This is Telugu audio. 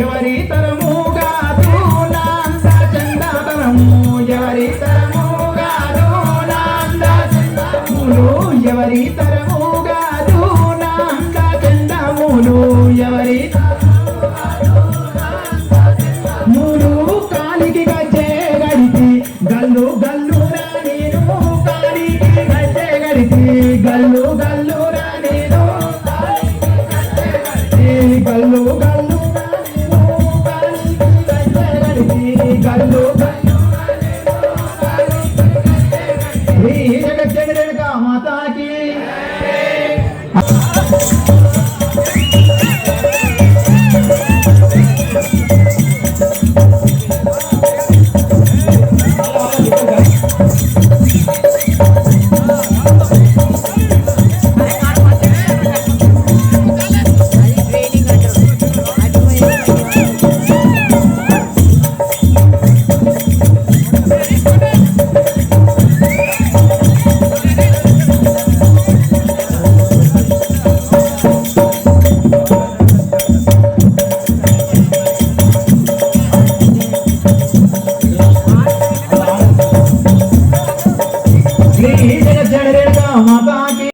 ఎవరి తరము కాదు నా చందాతరము ఎవరి తరము ఎవరి తరము కాదు నాంద చందములు ఎవరి మూడు కాలికి గచ్చే గడిపి గల్లు గల్లు నేను కాలికి గచ్చే గడిపి గల్లు గల్లు నేను గల్లు గల్లు గల్లు ఈ జగచ్చే Thank जड़ रे सा मा